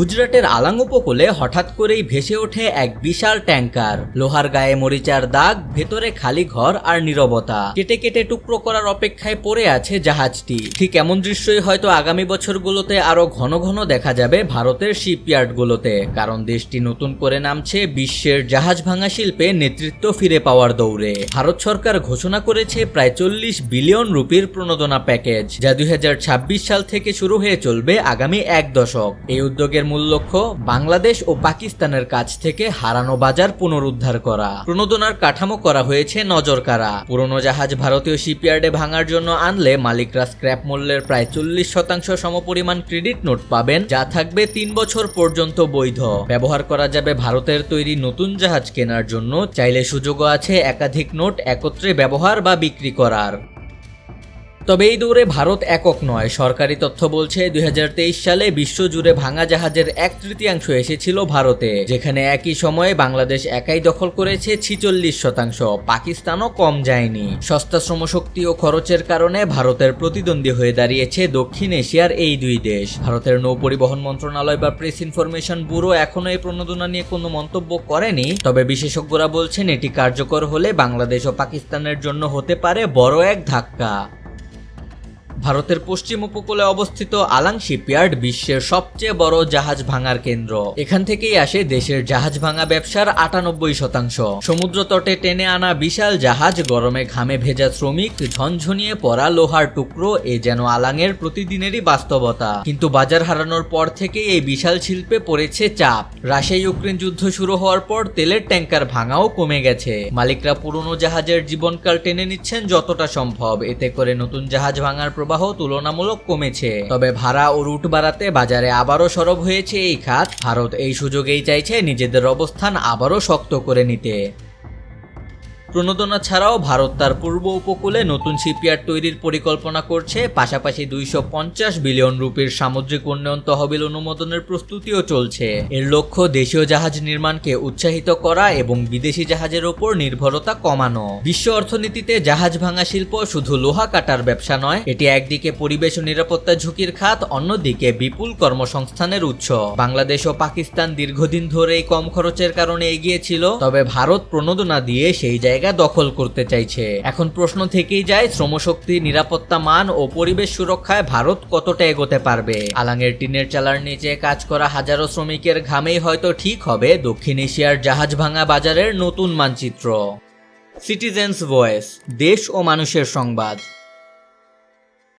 গুজরাটের আলাং উপকূলে হঠাৎ করেই ভেসে ওঠে এক বিশাল ট্যাঙ্কার লোহার গায়ে মরিচার দাগ, ভেতরে খালি ঘর আর নীরবতা। কেটে কেটে টুকরো করার অপেক্ষায় পড়ে আছে জাহাজটি। ঠিক এমন দৃশ্যই হয়তো আগামী বছরগুলোতে আরও ঘন ঘন দেখা যাবে ভারতের শিপইয়ার্ডগুলোতে। কারণ দেশটি নতুন করে নামছে বিশ্বের জাহাজ ভাঙা শিল্পে নেতৃত্ব ফিরে পাওয়ার দৌড়ে। ভারত সরকার ঘোষণা করেছে প্রায় চল্লিশ বিলিয়ন রুপির প্রণোদনা প্যাকেজ, যা দুই হাজার ছাব্বিশ সাল থেকে শুরু হয়ে চলবে আগামী এক দশক। এই উদ্যোগের মূল লক্ষ্য বাংলাদেশ ও পাকিস্তানের কাছ থেকে হারানো বাজার পুনরুদ্ধার করা। প্রণোদনার কাঠামো করা হয়েছে নজরকাড়া পুরনো জাহাজ ভারতীয় শিপইয়ার্ডে ভাঙার জন্য আনলে মালিকরা স্ক্র্যাপ মূল্যের প্রায় চল্লিশ শতাংশ সমপরিমাণ ক্রেডিট নোট পাবেন, যা থাকবে তিন বছর পর্যন্ত বৈধ। ব্যবহার করা যাবে ভারতের তৈরি নতুন জাহাজ কেনার জন্য। চাইলে সুযোগও আছে একাধিক নোট একত্রে ব্যবহার বা বিক্রি করার। তবে এই দৌড়ে ভারত একক নয়। সরকারি তথ্য বলছে, দুই হাজার তেইশ সালে বিশ্বজুড়ে ভাঙা জাহাজের এক তৃতীয়াংশ এসেছিল ভারতে, যেখানে একই সময়ে বাংলাদেশ একাই দখল করেছে ছিচল্লিশ শতাংশ। পাকিস্তানও কম যায়নি। সস্তা শ্রমশক্তি ও খরচের কারণে ভারতের প্রতিদ্বন্দ্বী হয়ে দাঁড়িয়েছে দক্ষিণ এশিয়ার এই দুই দেশ। ভারতের নৌ পরিবহন মন্ত্রণালয় বা প্রেস ইনফরমেশন ব্যুরো এখনও এই প্রণোদনা নিয়ে কোনো মন্তব্য করেনি। তবে বিশেষজ্ঞরা বলছেন, এটি কার্যকর হলে বাংলাদেশ ও পাকিস্তানের জন্য হতে পারে বড় এক ধাক্কা। ভারতের পশ্চিম উপকূলে অবস্থিত আলাং শিপইয়ার্ড বিশ্বের সবচেয়ে বড় জাহাজ ভাঙার কেন্দ্র। এখান থেকেই আসে দেশের জাহাজ ভাঙা ব্যবসার আটানব্বই শতাংশ। সমুদ্র তটে টেনে আনা বিশাল জাহাজ, গরমে ঘামে ভেজা শ্রমিক, ঝনঝনিয়ে পড়া লোহার টুকরো, এ যেন আলাংয়ের প্রতিদিনেরই বাস্তবতা। কিন্তু বাজার হারানোর পর থেকেই এই বিশাল শিল্পে পড়েছে চাপ। রাশিয়া ইউক্রেন যুদ্ধ শুরু হওয়ার পর তেলের ট্যাঙ্কার ভাঙাও কমে গেছে। মালিকরা পুরনো জাহাজের জীবনকাল টেনে নিচ্ছেন যতটা সম্ভব। এতে করে নতুন জাহাজ ভাঙার প্রবাহ তুলনামূলক কমেছে। তবে ভাড়া ও রুট বাড়াতে বাজারে আবারও সরব হয়েছে এই খাত। ভারত এই সুযোগেই চাইছে নিজেদের অবস্থান আবারও শক্ত করে নিতে। প্রণোদনা ছাড়াও ভারত তার পূর্ব উপকূলে নতুন শিপইয়ার্ড তৈরির পরিকল্পনা করছে। পাশাপাশি দুইশো পঞ্চাশ বিলিয়ন রুপির সামুদ্রিক উন্নয়ন তহবিল অনুমোদনের প্রস্তুতিও চলছে। এর লক্ষ্য দেশীয় জাহাজ নির্মাণকে উৎসাহিত করা এবং বিদেশি জাহাজের ওপর নির্ভরতা কমানো। বিশ্ব অর্থনীতিতে জাহাজ ভাঙা শিল্প শুধু লোহা কাটার ব্যবসা নয়, এটি একদিকে পরিবেশ ও নিরাপত্তা ঝুঁকির খাত, অন্যদিকে বিপুল কর্মসংস্থানের উৎস। বাংলাদেশ ও পাকিস্তান দীর্ঘদিন ধরেই কম খরচের কারণে এগিয়ে ছিল, তবে ভারত প্রণোদনা দিয়ে সেই জায়গা দখল করতে চাইছে। এখন প্রশ্ন থেকেই যায়, শ্রমশক্তি, নিরাপত্তা মান ও পরিবেশ সুরক্ষায় ভারত কতটা এগোতে পারবে? আলাঙের টিনের চালার নিচে কাজ করা হাজারো শ্রমিকের ঘামেই হয়তো ঠিক হবে দক্ষিণ এশিয়ার জাহাজ ভাঙা বাজারের নতুন মানচিত্র। সিটিজেন্স ভয়েস, দেশ ও মানুষের সংবাদ।